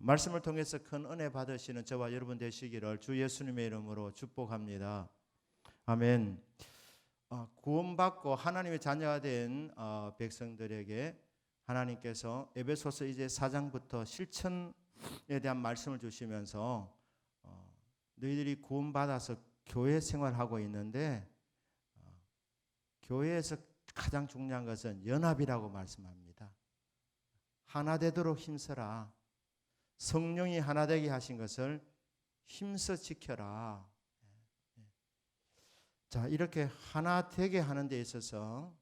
말씀을 통해서 큰 은혜 받으시는 저와 여러분 되시기를 주 예수님의 이름으로 축복합니다. 아멘. 어, 구원받고 하나님의 자녀가 된 어, 백성들에게 하나님께서 에베소서 이제 4장부터 실천에 대한 말씀을 주시면서 어, 너희들이 구원받아서 교회 생활하고 있는데 어, 교회에서 가장 중요한 것은 연합이라고 말씀합니다. 하나 되도록 힘써라. 성령이 하나 되게 하신 것을 힘써 지켜라. 자, 이렇게 하나 되게 하는 데 있어서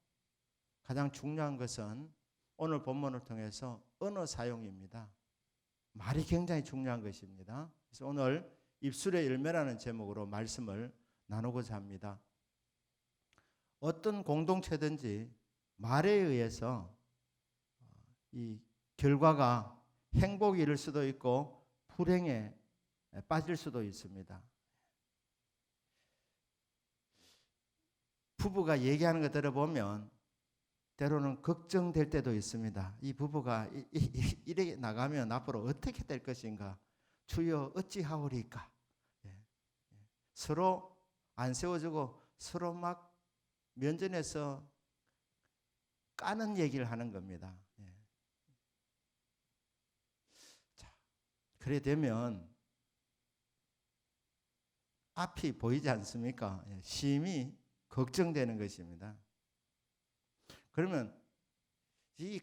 가장 중요한 것은 오늘 본문을 통해서 언어 사용입니다. 말이 굉장히 중요한 것입니다. 그래서 오늘 입술의 열매라는 제목으로 말씀을 나누고자 합니다. 어떤 공동체든지 말에 의해서 이 결과가 행복이 이를 수도 있고 불행에 빠질 수도 있습니다. 부부가 얘기하는 거 들어보면 때로는 걱정될 때도 있습니다. 이 부부가 이- 이- 이- 이래 나가면 앞으로 어떻게 될 것인가? 주여 어찌하오리까? 예, 예. 서로 안 세워주고 서로 막 면전에서 까는 얘기를 하는 겁니다. 예. 자, 그래 되면 앞이 보이지 않습니까? 예, 심히 걱정되는 것입니다. 그러면 이,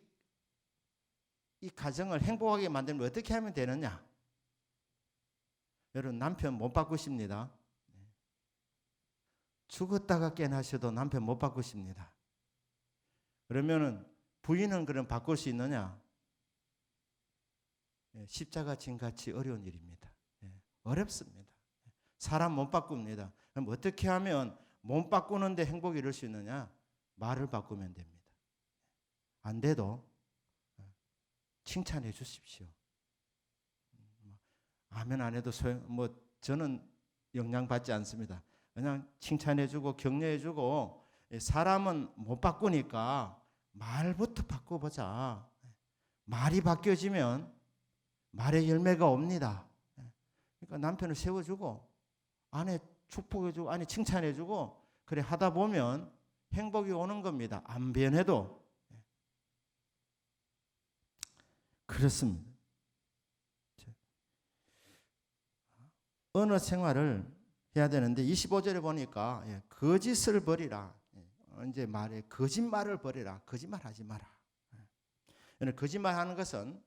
이 가정을 행복하게 만들면 어떻게 하면 되느냐? 여러분 남편 못 바꾸십니다. 죽었다가 깨나셔도 남편 못 바꾸십니다. 그러면은 부인은 그럼 바꿀 수 있느냐? 예, 십자가 진 같이 어려운 일입니다. 예, 어렵습니다. 사람 못 바꿉니다. 그럼 어떻게 하면 몸 바꾸는데 행복이 이룰 수 있느냐? 말을 바꾸면 됩니다. 안 돼도 예, 칭찬해 주십시오. 뭐, 아멘 안 해도 소용 뭐 저는 영향 받지 않습니다. 그냥 칭찬해 주고 격려해 주고 예, 사람은 못 바꾸니까 말부터 바꿔보자. 말이 바뀌어지면 말의 열매가 옵니다. 예, 그러니까 남편을 세워주고 아내 축복해주고 아내 칭찬해주고 그래 하다 보면 행복이 오는 겁니다. 안 변해도 예. 그렇습니다. 언어 생활을 해야 되는데 25절에 보니까 예, 거짓을 버리라. 예, 언제 말해 거짓말을 버리라. 거짓말하지 마라. 예. 거짓말하는 것은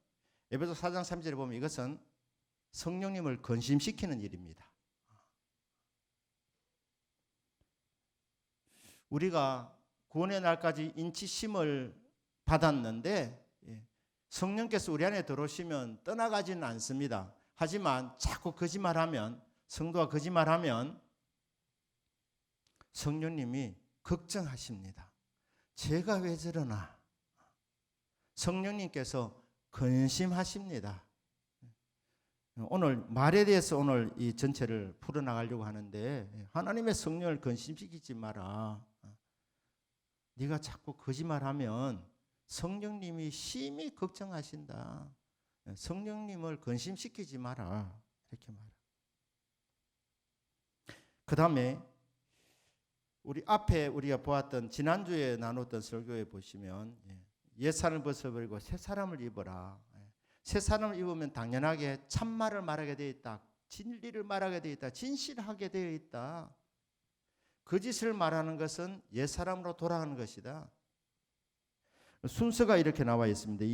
에베소 4장 3절에 보면 이것은 성령님을 건심시키는 일입니다. 우리가 구원의 날까지 인치심을 받았는데 예, 성령께서 우리 안에 들어오시면 떠나가지는 않습니다. 하지만 자꾸 거짓말하면 성도가 거짓말하면 성령님이 걱정하십니다. 제가 왜 저러나? 성령님께서 근심하십니다. 오늘 말에 대해서 오늘 이 전체를 풀어나가려고 하는데 하나님의 성령을 근심시키지 마라. 네가 자꾸 거짓말하면 성령님이 심히 걱정하신다. 성령님을 근심시키지 마라. 이렇게 말해. 그 다음에 우리 앞에 우리가 보았던 지난주에 나눴던 설교에 보시면 예, 옛 사람을 벗어버리고 새 사람을 입어라. 예, 새 사람을 입으면 당연하게 참말을 말하게 되어 있다. 진리를 말하게 되어 있다. 진실하게 되어 있다. 거짓을 말하는 것은 옛 사람으로 돌아가는 것이다. 순서가 이렇게 나와 있습니다.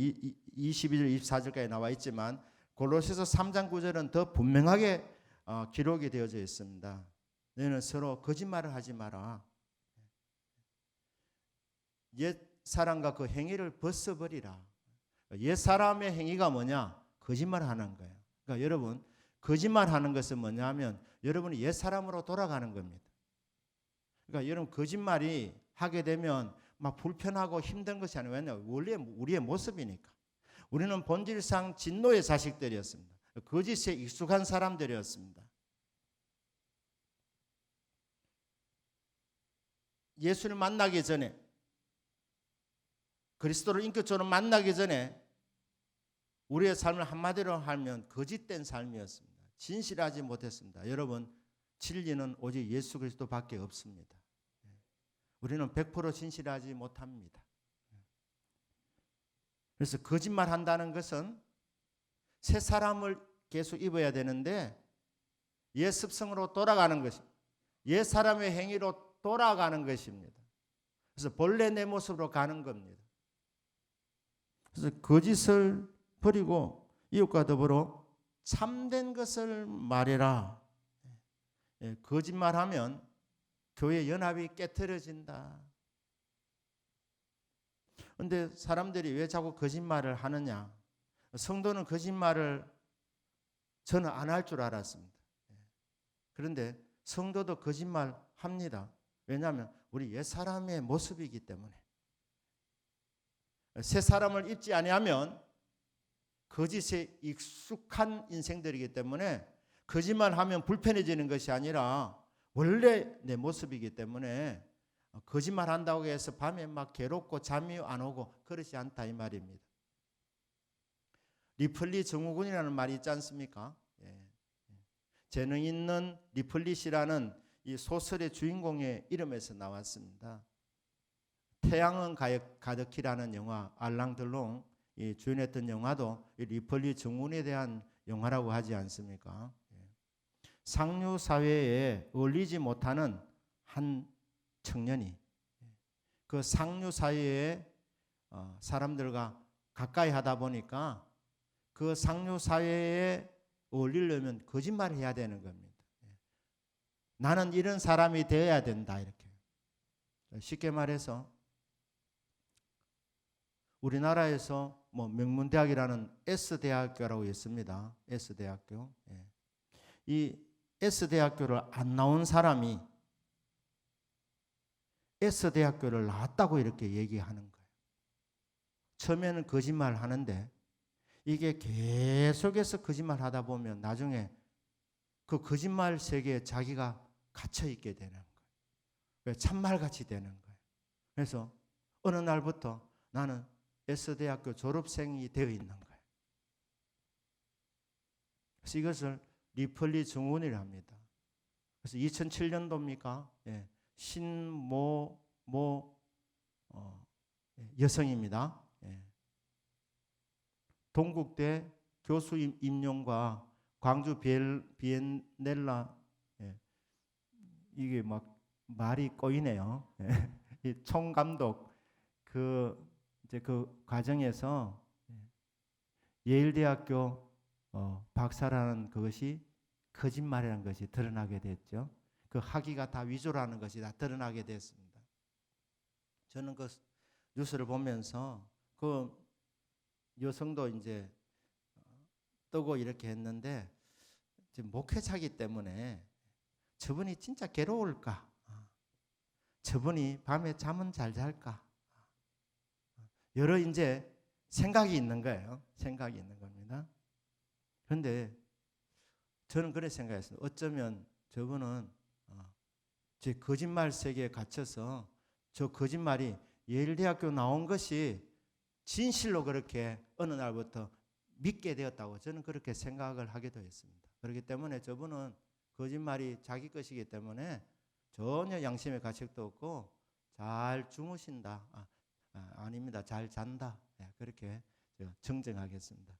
22절, 24절까지 나와 있지만 골로새서 3장 9절은 더 분명하게 어, 기록이 되어져 있습니다. 너희는 서로 거짓말을 하지 마라. 옛 사람과 그 행위를 벗어버리라. 옛 사람의 행위가 뭐냐? 거짓말하는 거예요. 그러니까 여러분 거짓말하는 것은 뭐냐면 여러분이 옛 사람으로 돌아가는 겁니다. 그러니까 여러분 거짓말이 하게 되면 막 불편하고 힘든 것이 아니라 왜냐 원래 우리의 모습이니까. 우리는 본질상 진노의 자식들이었습니다. 거짓에 익숙한 사람들이었습니다. 예수를 만나기 전에 그리스도를 인격적으로 만나기 전에 우리의 삶을 한마디로 하면 거짓된 삶이었습니다. 진실하지 못했습니다. 여러분, 진리는 오직 예수 그리스도밖에 없습니다. 예. 우리는 100% 진실하지 못합니다. 예. 그래서 거짓말 한다는 것은 새 사람을 계속 입어야 되는데 옛 습성으로 돌아가는 것이 옛 사람의 행위로 돌아가는 것입니다. 그래서 본래 내 모습으로 가는 겁니다. 그래서 거짓을 버리고 이웃과 더불어 참된 것을 말해라. 예, 거짓말하면 교회 연합이 깨뜨려진다. 근데 사람들이 왜 자꾸 거짓말을 하느냐? 성도는 거짓말을 저는 안 할 줄 알았습니다. 예. 그런데 성도도 거짓말 합니다. 왜냐하면 우리 옛 사람의 모습이기 때문에 새 사람을 입지 아니하면 거짓에 익숙한 인생들이기 때문에 거짓말 하면 불편해지는 것이 아니라 원래 내 모습이기 때문에 거짓말 한다고 해서 밤에 막 괴롭고 잠이 안 오고 그렇지 않다 이 말입니다. 리플리 증후군이라는 말이 있지 않습니까? 예. 재능 있는 리플릿이라는 이 소설의 주인공의 이름에서 나왔습니다. 태양은 가득히라는 영화 알랑들롱 이 주연했던 영화도 이 리플리 증후군에 대한 영화라고 하지 않습니까? 예. 상류 사회에 어울리지 못하는 한 청년이 그 상류 사회의 어, 사람들과 가까이 하다 보니까 그 상류 사회에 어울리려면 거짓말을 해야 되는 겁니다. 예. 나는 이런 사람이 되어야 된다 이렇게 쉽게 말해서 우리나라에서 뭐 명문대학이라는 S 대학교라고 있습니다. S 대학교. 예. 이 S 대학교를 안 나온 사람이 S 대학교를 나왔다고 이렇게 얘기하는 거예요. 처음에는 거짓말 하는데 이게 계속해서 거짓말 하다 보면 나중에 그 거짓말 세계에 자기가 갇혀 있게 되는 거예요. 참말 같이 되는 거예요. 그래서 어느 날부터 나는 S대학교 졸업생이 되어 있는 거예요. 그래서 이것을 리플리 증후군이라 합니다. 그래서 2007년도입니까? 예. 신모 모 어, 예, 여성입니다. 예. 동국대 교수 임용과 광주 비엔넬라 예. 이게 막 말이 꼬이네요. 예. 이 총감독 그 이제 그 과정에서 예. 예일대학교 어, 박사라는 그것이 거짓말이라는 것이 드러나게 됐죠. 그 학위가 다 위조라는 것이 다 드러나게 됐습니다. 저는 그 뉴스를 보면서 그 여성도 이제 뜨고 이렇게 했는데 지금 목회자기 때문에 저분이 진짜 괴로울까? 저분이 밤에 잠은 잘 잘까? 여러 이제 생각이 있는 거예요. 생각이 있는 겁니다. 그런데 저는 그런 생각했어요. 어쩌면 저분은 제 거짓말 세계에 갇혀서 저 거짓말이 예일대학교 나온 것이 진실로 그렇게 어느 날부터 믿게 되었다고 저는 그렇게 생각을 하기도 했습니다. 그렇기 때문에 저분은 거짓말이 자기 것이기 때문에 전혀 양심의 가책도 없고 잘 주무신다. 아, 닙니다잘 잔다. 네, 그렇게 정정하겠습니다.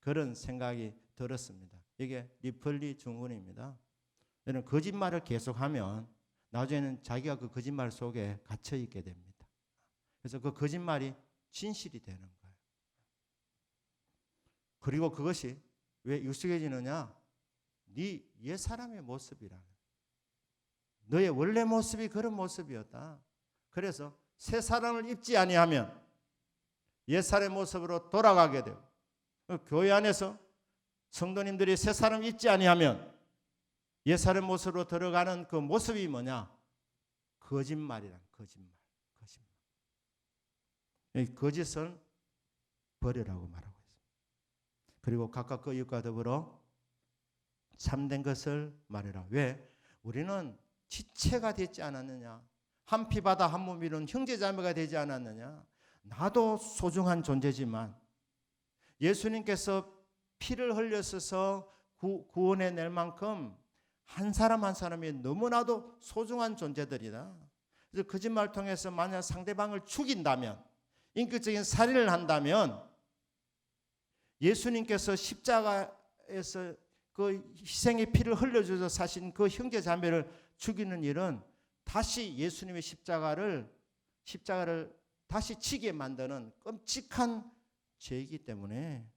그런 생각이 들었습니다. 이게 리플리 중군입니다. 저는 거짓말을 계속하면 나중에는 자기가 그 거짓말 속에 갇혀 있게 됩니다. 그래서 그 거짓말이 진실이 되는 거예요. 그리고 그것이 왜 익숙해지느냐? 네 옛 사람의 모습이라는. 너의 원래 모습이 그런 모습이었다. 그래서 새 사람을 입지 아니하면 옛 사람의 모습으로 돌아가게 되고 그 교회 안에서 성도님들이 새 사람 입지 아니하면 옛사람 모습으로 들어가는 그 모습이 뭐냐? 거짓말이란 거짓말. 거짓말. 이 거짓을 버리라고 말하고 있습니다. 그리고 각각 그 이웃과 더불어 참된 것을 말해라. 왜? 우리는 지체가 되지 않았느냐? 한 피바다 한 몸이는 형제자매가 되지 않았느냐? 나도 소중한 존재지만 예수님께서 피를 흘렸어서 구, 구원해 낼 만큼 한 사람 한 사람이 너무나도 소중한 존재들이다. 그래서 거짓말 통해서 만약 상대방을 죽인다면 인격적인 살인을 한다면 예수님께서 십자가에서 그 희생의 피를 흘려줘서 사신 그 형제 자매를 죽이는 일은 다시 예수님의 십자가를 십자가를 다시 치게 만드는 끔찍한 죄이기 때문에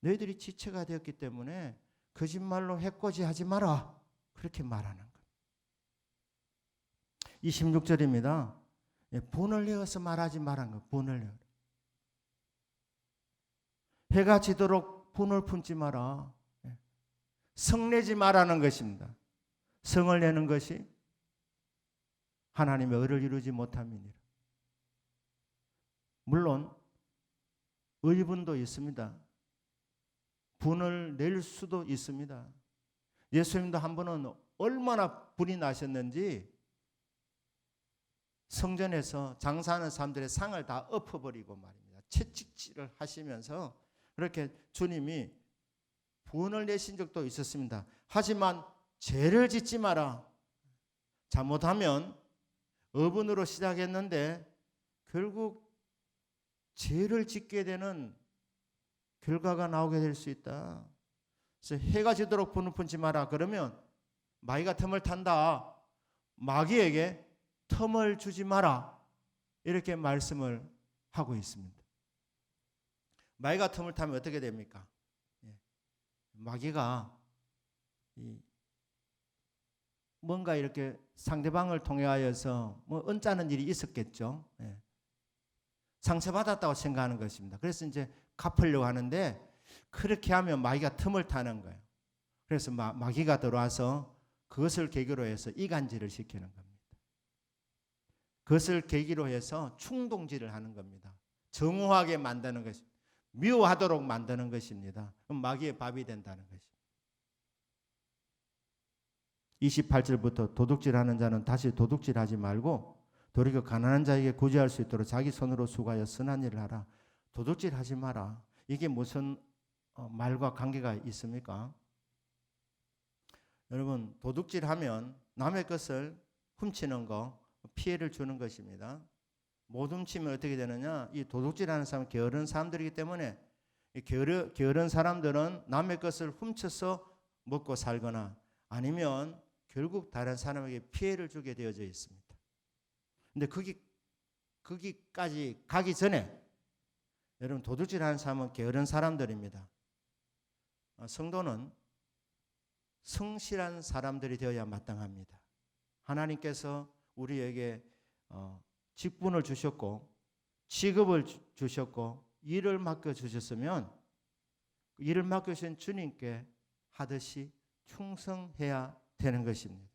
너희들이 지체가 되었기 때문에 거짓말로 해코지하지 마라 그렇게 말하는 것. 26절입니다. 예, 본을 내어서 말하지 말한 것. 본을 내어. 해가 지도록 본을 품지 마라. 예. 성내지 말라는 것입니다. 성을 내는 것이 하나님의 의를 이루지 못함이니라. 물론 의분도 있습니다. 분을 낼 수도 있습니다. 예수님도 한 번은 얼마나 분이 나셨는지 성전에서 장사하는 사람들의 상을 다 엎어버리고 말입니다. 채찍질을 하시면서 그렇게 주님이 분을 내신 적도 있었습니다. 하지만 죄를 짓지 마라. 잘못하면 어분으로 시작했는데 결국 죄를 짓게 되는 결과가 나오게 될 수 있다. 그래서 해가 지도록 분을 품지 마라. 그러면 마귀가 틈을 탄다. 마귀에게 틈을 주지 마라. 이렇게 말씀을 하고 있습니다. 마귀가 틈을 타면 어떻게 됩니까? 예. 마귀가 뭔가 이렇게 상대방을 통하여서 뭐 은짜는 일이 있었겠죠. 예. 상처받았다고 생각하는 것입니다. 그래서 이제 갚으려고 하는데 그렇게 하면 마귀가 틈을 타는 거예요. 그래서 마, 마귀가 들어와서 그것을 계기로 해서 이간질을 시키는 겁니다. 그것을 계기로 해서 충동질을 하는 겁니다. 정오하게 만드는 것이 미워하도록 만드는 것입니다. 마귀의 밥이 된다는 것입니다. 28절부터 도둑질하는 자는 다시 도둑질하지 말고 도리어 가난한 자에게 구제할 수 있도록 자기 손으로 수고하여 선한 일을 하라. 도둑질하지 마라. 이게 무슨 어, 말과 관계가 있습니까? 여러분 도둑질하면 남의 것을 훔치는 거 피해를 주는 것입니다. 못 훔치면 어떻게 되느냐? 이 도둑질하는 사람 게으른 사람들이기 때문에 게으르, 게으른 사람들은 남의 것을 훔쳐서 먹고 살거나 아니면 결국 다른 사람에게 피해를 주게 되어져 있습니다. 근데 거기 거기까지 가기 전에 여러분 도둑질하는 사람은 게으른 사람들입니다. 어, 성도는 성실한 사람들이 되어야 마땅합니다. 하나님께서 우리에게 어, 직분을 주셨고 직업을 주셨고 일을 맡겨 주셨으면 일을 맡겨 주신 주님께 하듯이 충성해야 되는 것입니다.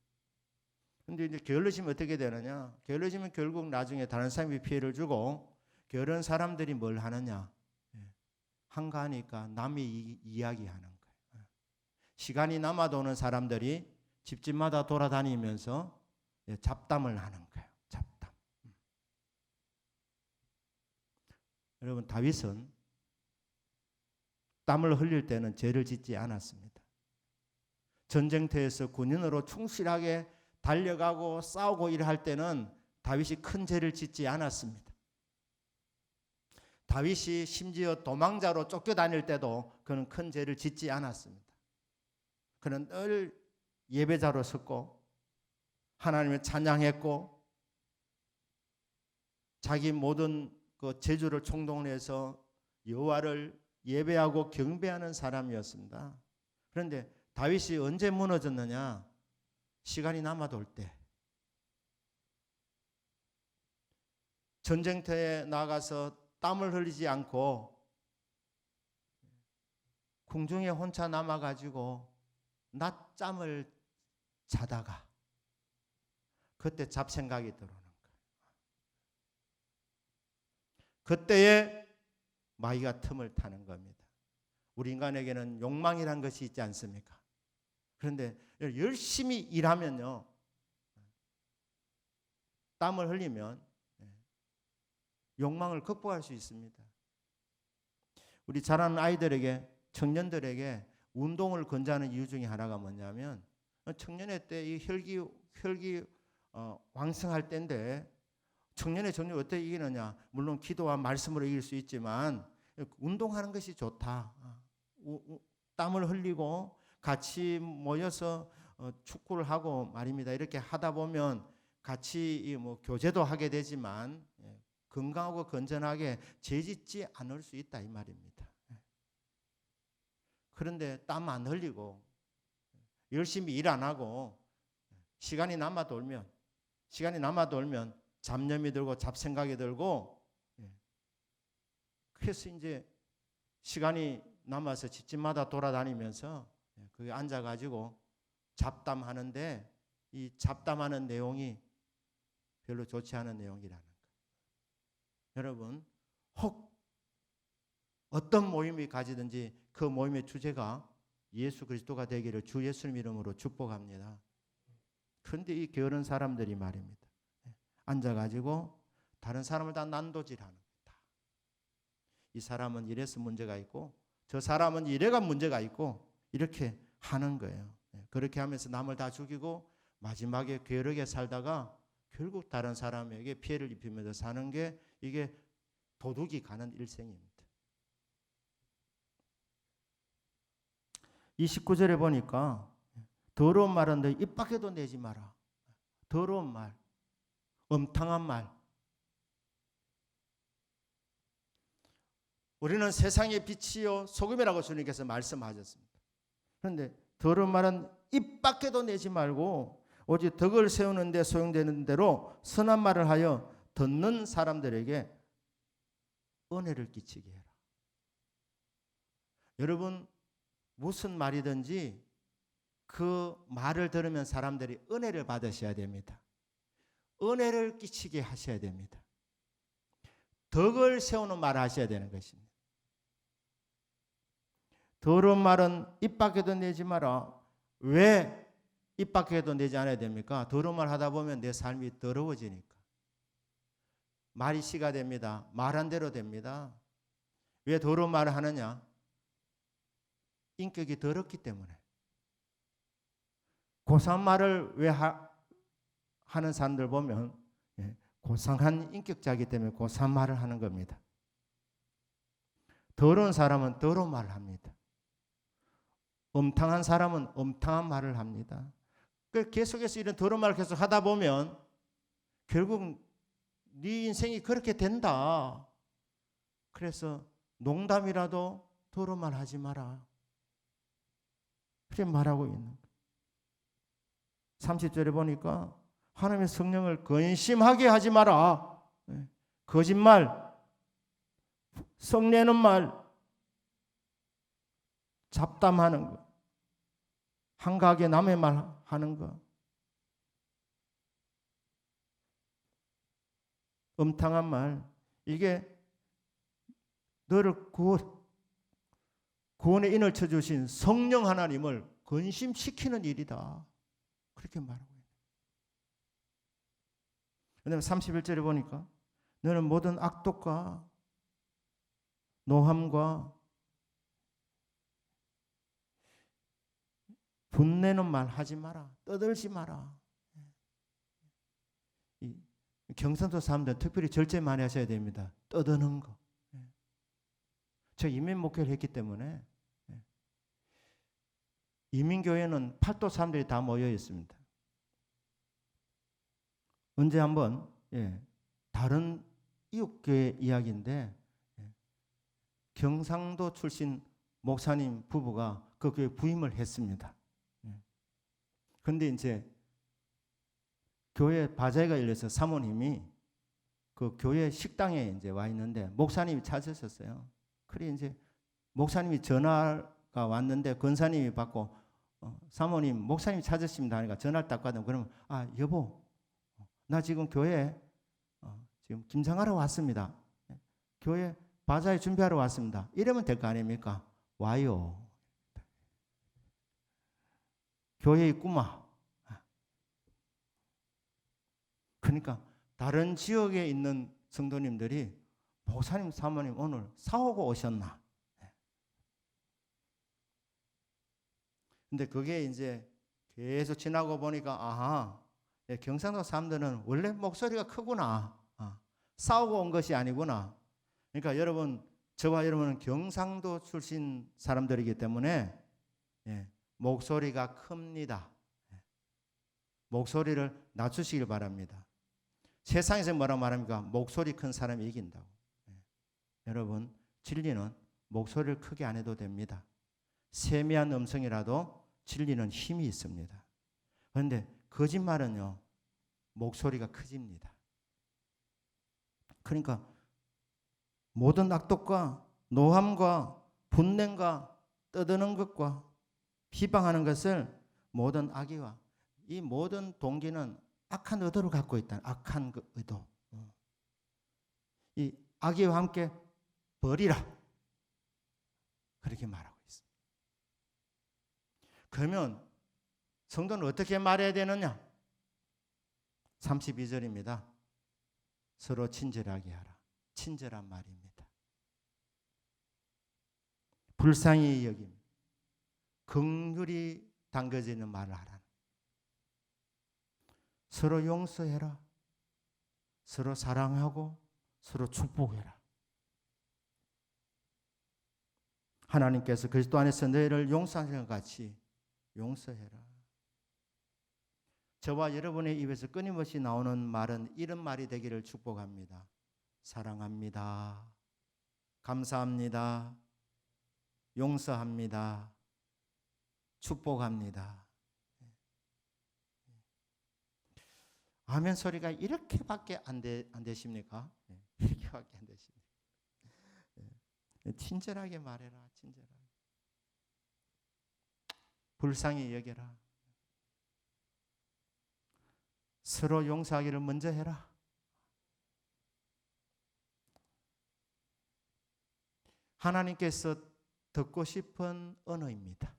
근데 이제 게을러지면 어떻게 되느냐? 게을러지면 결국 나중에 다른 사람이 피해를 주고 게으른 사람들이 뭘 하느냐? 예. 한가하니까 남이 이 야기하는 거예요. 예. 시간이 남아도 오는 사람들이 집집마다 돌아다니면서 예, 잡담을 하는 거예요. 잡담. 음. 여러분 다윗은 땀을 흘릴 때는 죄를 짓지 않았습니다. 전쟁터에서 군인으로 충실하게 달려가고 싸우고 일할 때는 다윗이 큰 죄를 짓지 않았습니다. 다윗이 심지어 도망자로 쫓겨다닐 때도 그는 큰 죄를 짓지 않았습니다. 그는 늘 예배자로 섰고 하나님을 찬양했고 자기 모든 그 재주를 총동원해서 여호와를 예배하고 경배하는 사람이었습니다. 그런데 다윗이 언제 무너졌느냐? 시간이 남아돌 때. 전쟁터에 나가서 땀을 흘리지 않고 궁중에 혼자 남아가지고 낮잠을 자다가 그때 잡생각이 들어오는 거예요. 그때에 마귀가 틈을 타는 겁니다. 우리 인간에게는 욕망이란 것이 있지 않습니까? 그런데 열심히 일하면요. 땀을 흘리면 예, 욕망을 극복할 수 있습니다. 우리 자라는 아이들에게 청년들에게 운동을 권장하는 이유 중에 하나가 뭐냐면 청년의 때 이 혈기 혈기 어, 왕성할 때인데 청년의 정력 어떻게 이기느냐? 물론 기도와 말씀으로 이길 수 있지만 운동하는 것이 좋다. 아, 땀을 흘리고 같이 모여서 어, 축구를 하고 말입니다. 이렇게 하다 보면 같이 이뭐 교제도 하게 되지만 예, 건강하고 건전하게 죄짓지 않을 수 있다 이 말입니다. 예. 그런데 땀 안 흘리고 열심히 일 안 하고 시간이 남아 돌면 시간이 남아 돌면 잡념이 들고 잡생각이 들고 예. 그래서 이제 시간이 남아서 집집마다 돌아다니면서 예, 거기 앉아 가지고 잡담하는데 이 잡담하는 내용이 별로 좋지 않은 내용이라는 거. 여러분 혹 어떤 모임이 가지든지 그 모임의 주제가 예수 그리스도가 되기를 주 예수님 이름으로 축복합니다. 그런데 이 게으른 사람들이 말입니다. 예, 앉아가지고 다른 사람을 다 난도질하는 거다. 이 사람은 이래서 문제가 있고 저 사람은 이래가 문제가 있고 이렇게 하는 거예요. 예, 그렇게 하면서 남을 다 죽이고 마지막에 게으르게 살다가 결국 다른 사람에게 피해를 입히면서 사는 게 이게 도둑이 가는 일생입니다. 이 19절에 보니까 더러운 말은 너 입 밖에도 내지 마라. 더러운 말, 엄탕한 말. 우리는 세상의 빛이요 소금이라고 주님께서 말씀하셨습니다. 그런데 더러운 말은 입 밖에도 내지 말고 오직 덕을 세우는 데 소용되는 대로 선한 말을 하여 듣는 사람들에게 은혜를 끼치게 해라. 여러분 무슨 말이든지 그 말을 들으면 사람들이 은혜를 받으셔야 됩니다. 은혜를 끼치게 하셔야 됩니다. 덕을 세우는 말을 하셔야 되는 것입니다. 더러운 말은 입 밖에도 내지 마라. 왜 입 밖에도 내지 않아야 됩니까? 더러운 말 하다 보면 내 삶이 더러워지니까. 말이 씨가 됩니다. 말한 대로 됩니다. 왜 더러운 말을 하느냐? 인격이 더럽기 때문에. 고상한 말을 왜 하, 하는 사람들 보면 예, 고상한 인격자이기 때문에 고상한 말을 하는 겁니다. 더러운 사람은 더러운 말을 합니다. 엄탕한 사람은 엄탕한 말을 합니다. 그 계속해서 이런 더러운 말을 계속 하다 보면 결국 네 인생이 그렇게 된다. 그래서 농담이라도 더러운 말 하지 마라. 그렇게 말하고 있는 거예요. 30절에 보니까 하나님의 성령을 근심하게 하지 마라. 예. 거짓말, 성내는 말, 잡담하는 거, 한가하게 남의 말 하는 거, 음탕한 말, 이게 너를 구원, 구원의 인을 쳐주신 성령 하나님을 근심시키는 일이다. 그렇게 말하고 있는 그다음에 31절에 보니까 너는 모든 악독과 노함과 분내는 말 하지 마라. 떠들지 마라. 이 경상도 사람들 특별히 절제 많이 하셔야 됩니다. 떠드는 거. 저 이민 목회를 했기 때문에 이민교회는 팔도 사람들이 다 모여 있습니다. 언제 한번 예, 다른 이웃교회 이야기인데 예, 경상도 출신 목사님 부부가 그 교회 부임을 했습니다. 예. 그런데 이제 교회 바자회가 열려서 사모님이 그 교회 식당에 이제 와 있는데 목사님이 찾으셨어요. 그래 이제 목사님이 전화가 왔는데 권사님이 받고 어, 사모님 목사님 찾으십니다 하니까 전화를 딱 받으면 그러면 아 여보 나 지금 교회 어, 지금 김장하러 왔습니다. 예, 교회 바자회 준비하러 왔습니다. 이러면 될 거 아닙니까? 와요. 교회 있구마. 그러니까 다른 지역에 있는 성도님들이 보사님 사모님 오늘 사오고 오셨나? 근데 그게 이제 계속 지나고 보니까 아하 예, 경상도 사람들은 원래 목소리가 크구나 아, 싸우고 온 것이 아니구나 그러니까 여러분 저와 여러분은 경상도 출신 사람들이기 때문에 예, 목소리가 큽니다. 예. 목소리를 낮추시길 바랍니다. 세상에서 뭐라 말합니까? 목소리 큰 사람이 이긴다고. 예. 여러분 진리는 목소리를 크게 안 해도 됩니다. 세미한 음성이라도 진리는 힘이 있습니다. 그런데 거짓말은요, 목소리가 커집니다. 그러니까 모든 악독과 노함과 분냄과 떠드는 것과 비방하는 것을 모든 악의와 이 모든 동기는 악한 의도를 갖고 있다. 악한 그 의도. 어. 이 악의와 함께 버리라. 그렇게 말하고 있습니다. 그러면 성도는 어떻게 말해야 되느냐? 32절입니다. 서로 친절하게 하라. 친절한 말입니다. 불쌍히 여김. 긍휼이 담겨지는 말을 하라. 서로 용서해라. 서로 사랑하고 서로 축복해라. 하나님께서 그리스도 안에서 너희를 용서하신 것 같이 용서해라. 저와 여러분의 입에서 끊임없이 나오는 말은 이런 말이 되기를 축복합니다. 사랑합니다. 감사합니다. 용서합니다. 축복합니다. 아멘 소리가 이렇게밖에 안, 되, 안 되십니까? 네, 이렇게밖에 안 되십니까? 네, 친절하게 말해라, 친절하게. 불쌍히 여겨라. 서로 용서하기를 먼저 해라. 하나님께서 듣고 싶은 언어입니다.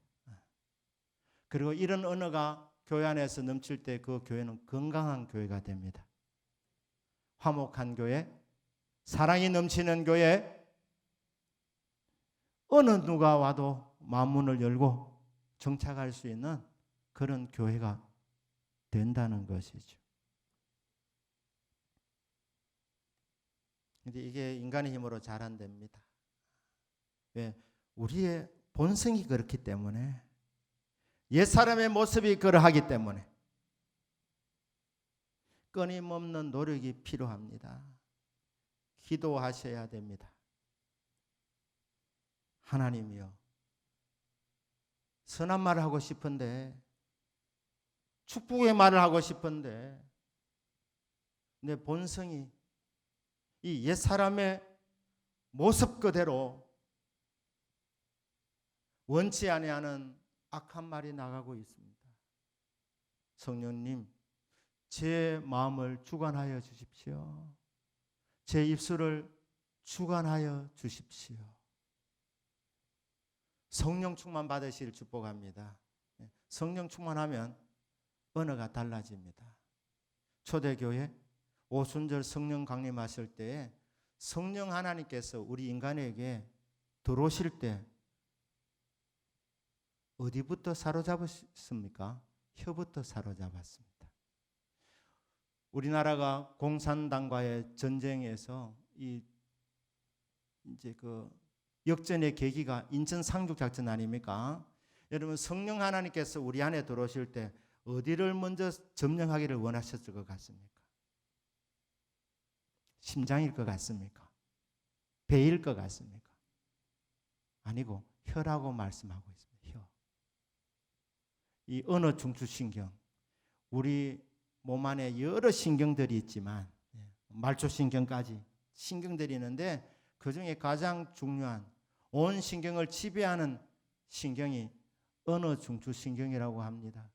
그리고 이런 언어가 교회 안에서 넘칠 때 그 교회는 건강한 교회가 됩니다. 화목한 교회, 사랑이 넘치는 교회, 어느 누가 와도 마음문을 열고 정착할 수 있는 그런 교회가 된다는 것이죠. 근데 이게 인간의 힘으로 잘 안 됩니다. 왜? 우리의 본성이 그렇기 때문에 옛사람의 모습이 그러하기 때문에 끊임없는 노력이 필요합니다. 기도하셔야 됩니다. 하나님이요. 선한 말을 하고 싶은데 축복의 말을 하고 싶은데 내 본성이 이 옛사람의 모습 그대로 원치 아니하는 악한 말이 나가고 있습니다. 성령님, 제 마음을 주관하여 주십시오. 제 입술을 주관하여 주십시오. 성령 충만 받으실 축복합니다. 네, 성령 충만하면 언어가 달라집니다. 초대교회 오순절 성령 강림하실 때 성령 하나님께서 우리 인간에게 들어오실 때 어디부터 사로잡으셨습니까? 혀부터 사로잡았습니다. 우리나라가 공산당과의 전쟁에서 이 이제 그 역전의 계기가 인천 상륙 작전 아닙니까? 여러분 성령 하나님께서 우리 안에 들어오실 때 어디를 먼저 점령하기를 원하셨을 것 같습니까? 심장일 것 같습니까? 배일 것 같습니까? 아니고 혀라고 말씀하고 있습니다. 이 언어 중추신경, 우리 몸 안에 여러 신경들이 있지만 예, 말초 신경까지 신경들이 있는데 그 중에 가장 중요한 온 신경을 지배하는 신경이 언어 중추 신경이라고 합니다.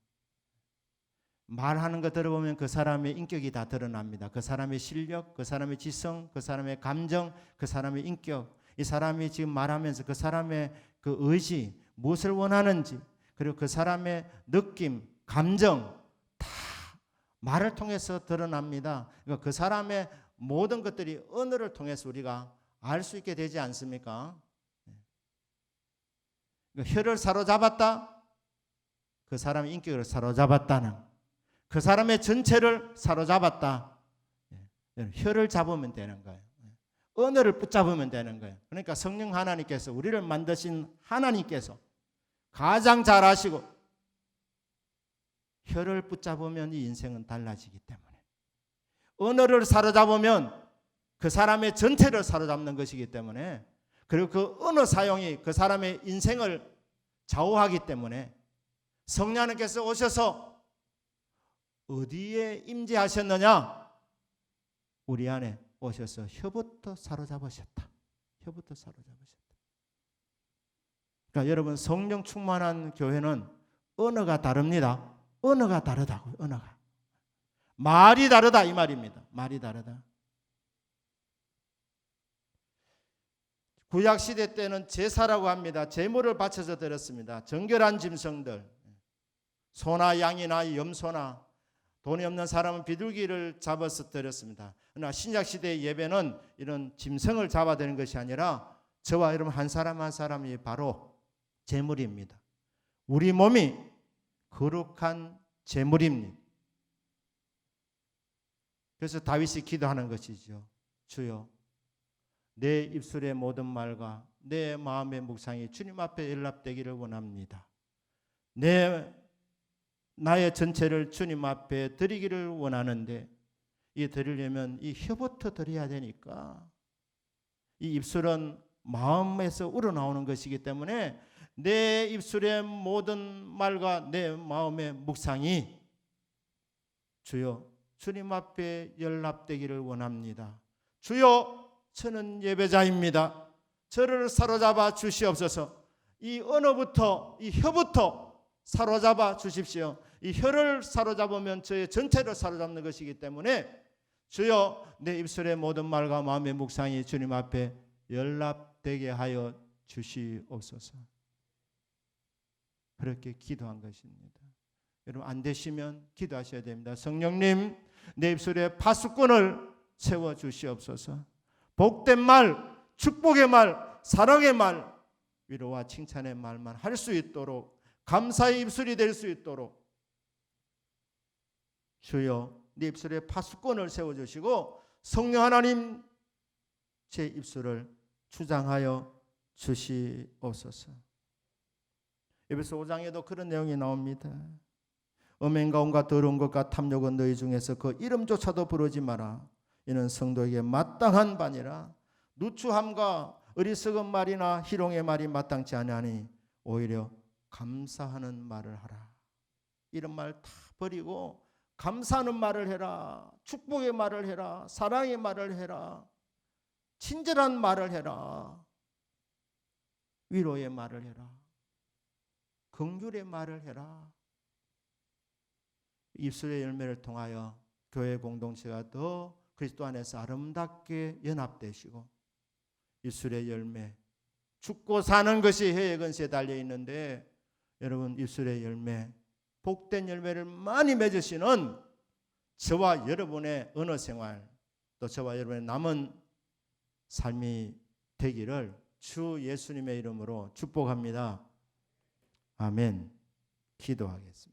말하는 거 들어보면 그 사람의 인격이 다 드러납니다. 그 사람의 실력, 그 사람의 지성, 그 사람의 감정, 그 사람의 인격, 이 사람이 지금 말하면서 그 사람의 그 의지, 무엇을 원하는지, 그리고 그 사람의 느낌, 감정 다 말을 통해서 드러납니다. 그러니까 그 사람의 모든 것들이 언어를 통해서 우리가 알 수 있게 되지 않습니까? 그러니까 혀를 사로잡았다. 그 사람의 인격을 사로잡았다는 그 사람의 전체를 사로잡았다. 예, 혀를 잡으면 되는 거예요. 예, 언어를 붙잡으면 되는 거예요. 그러니까 성령 하나님께서 우리를 만드신 하나님께서 가장 잘 아시고 혀를 붙잡으면 이 인생은 달라지기 때문에 언어를 사로잡으면 그 사람의 전체를 사로잡는 것이기 때문에 그리고 그 언어 사용이 그 사람의 인생을 좌우하기 때문에 성령님께서 오셔서 어디에 임재하셨느냐? 우리 안에 오셔서 혀부터 사로잡으셨다. 혀부터 사로잡으셨다. 그러니까 여러분 성령 충만한 교회는 언어가 다릅니다. 언어가 다르다고요. 언어가. 말이 다르다 이 말입니다. 말이 다르다. 구약 시대 때는 제사라고 합니다. 제물을 바쳐서 드렸습니다. 정결한 짐승들, 소나 양이나 염소나 돈이 없는 사람은 비둘기를 잡아서 드렸습니다. 그러나 신약 시대의 예배는 이런 짐승을 잡아 드는 것이 아니라 저와 여러분 한 사람 한 사람이 바로 제물입니다. 우리 몸이 거룩한 제물입니다. 그래서 다윗이 기도하는 것이죠. 주여 내 입술의 모든 말과 내 마음의 묵상이 주님 앞에 연락되기를 원합니다. 내 나의 전체를 주님 앞에 드리기를 원하는데 이 드리려면 이 혀부터 드려야 되니까 이 입술은 마음에서 우러나오는 것이기 때문에 내 입술의 모든 말과 내 마음의 묵상이 주여 주님 앞에 연락되기를 원합니다. 주여 저는 예배자입니다. 저를 사로잡아 주시옵소서. 이 언어부터 이 혀부터 사로잡아 주십시오. 이 혀를 사로잡으면 저의 전체를 사로잡는 것이기 때문에 주여 내 입술의 모든 말과 마음의 묵상이 주님 앞에 연락되게 하여 주시옵소서. 그렇게 기도한 것입니다. 여러분 안 되시면 기도하셔야 됩니다. 성령님 내 입술에 파수꾼을 세워 주시옵소서. 복된 말, 축복의 말, 사랑의 말, 위로와 칭찬의 말만 할 수 있도록 감사의 입술이 될 수 있도록 주여 네 입술에 파수꾼을 세워 주시고 성령 하나님 제 입술을 주장하여 주시옵소서. 에베소 5장에도 그런 내용이 나옵니다. 음행과 온갖 더러운 것과 탐욕은 너희 중에서 그 이름조차도 부르지 마라. 이는 성도에게 마땅한 바니라. 누추함과 어리석은 말이나 희롱의 말이 마땅치 아니하니 오히려 감사하는 말을 하라. 이런 말 다 버리고 감사하는 말을 해라. 축복의 말을 해라. 사랑의 말을 해라. 친절한 말을 해라. 위로의 말을 해라. 긍휼의 말을 해라. 입술의 열매를 통하여 교회 공동체가 더 그리스도 안에서 아름답게 연합되시고 입술의 열매 죽고 사는 것이 해의 근세에 달려 있는데 여러분 입술의 열매 복된 열매를 많이 맺으시는 저와 여러분의 언어 생활 또 저와 여러분의 남은 삶이 되기를 주 예수님의 이름으로 축복합니다. 아멘. 기도하겠습니다.